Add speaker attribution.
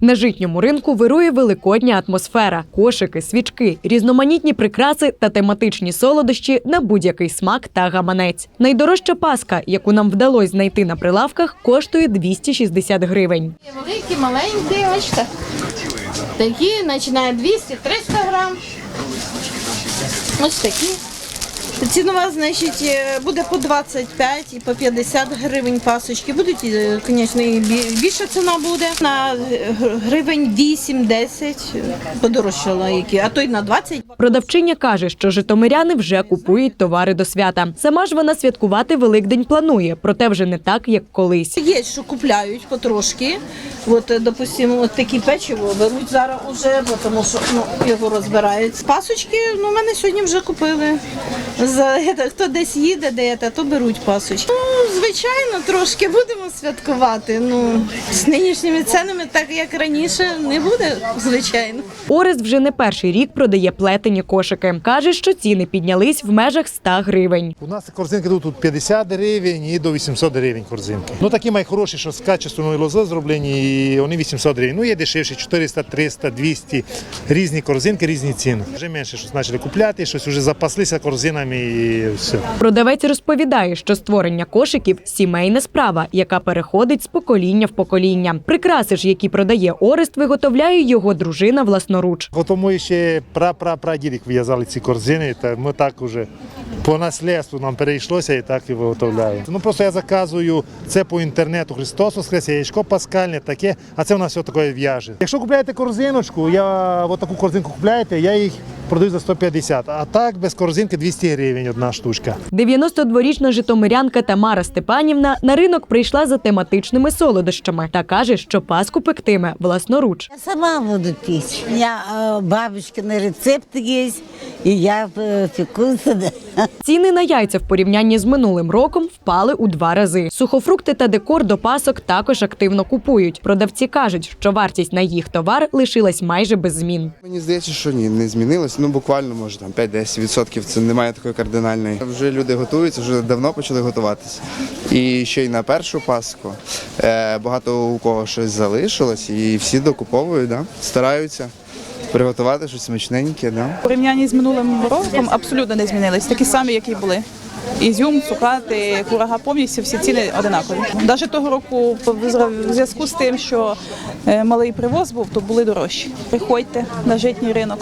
Speaker 1: На житньому ринку вирує великодня атмосфера, кошики, свічки, різноманітні прикраси та тематичні солодощі на будь-який смак та гаманець. Найдорожча паска, яку нам вдалося знайти на прилавках, коштує 260 гривень.
Speaker 2: Великі, маленькі, бачите. Такі починає 200-300 грам. Ось такі.
Speaker 3: Цінова, значить, е, буде по 25 і по 50 гривень пасочки. Будуть, е, звісно, і більша ціна буде. На е, гривень 8-10 подорожчала які, а то й на 20.
Speaker 1: Продавчиня каже, що житомиряни вже купують товари до свята. Сама ж вона святкувати Великдень планує, проте вже не так, як колись.
Speaker 3: Є, що купляють потрошки. От, е, допустимо, от такі печиво беруть зараз уже, тому що ну, його розбирають. Пасочки, ну, мене сьогодні вже купили. За, е, хто десь їде, де це, то беруть пасочки. Ну, звичайно, трошки будемо святкувати. Ну, з нинішніми ценами, так як раніше, не буде, звичайно.
Speaker 1: Орест вже не перший рік продає плетені кошики. Каже, що ціни піднялись в межах 100 гривень.
Speaker 4: У нас корзинки тут 50 гривень і до 800 гривень корзинки. Ну такі найхороші, що з качественної лози зроблені, і вони 800 гривень. Ну є дешевші 400, 300, 200. Різні корзинки, різні ціни. Вже менше щось почали купляти, щось вже запаслися корзинами і все.
Speaker 1: Продавець розповідає, що створення кошиків сімейна справа, яка переходить з покоління в покоління. Прикраси ж, які продає Орест, виготовляє його дружина власноруч.
Speaker 4: Тому ще пра-пра-прадідік в'язали ці корзини, та ми так уже по наслідству нам перейшлося і так і виготовляємо. Ну просто я заказую це по інтернету Христос Воскрес, яєчко паскальне, таке, а це в нас все таке в'яже. Якщо купляєте корзиночку, я от таку корзинку купляєте, я їх продаю за 150, а так без корзинки 200 гривень одна штучка.
Speaker 1: 92-річна житомирянка Тамара Степанівна на ринок прийшла за тематичними солодощами та каже, що паску пектиме власноруч.
Speaker 5: Я сама буду печь. У меня э, бабушкины рецепты есть, и я э, пеку сюда.
Speaker 1: Ціни на яйця в порівнянні з минулим роком впали у два рази. Сухофрукти та декор до пасок також активно купують. Продавці кажуть, що вартість на їх товар лишилась майже без змін.
Speaker 6: Мені здається, що ні, не змінилось. Ну буквально може там 5-10%. Це немає такої кардинальної. Вже люди готуються, вже давно почали готуватися. І ще й на першу паску е, багато у кого щось залишилось, і всі докуповують, да? стараються приготувати щось смачненьке. Да?
Speaker 7: Порівнянні з минулим роком абсолютно не змінились. Такі самі, які були. Ізюм, цукати, курага повністю всі ціни одинакові. Навіть того року в зв'язку з тим, що е, малий привоз був, то були дорожчі. Приходьте на житній ринок.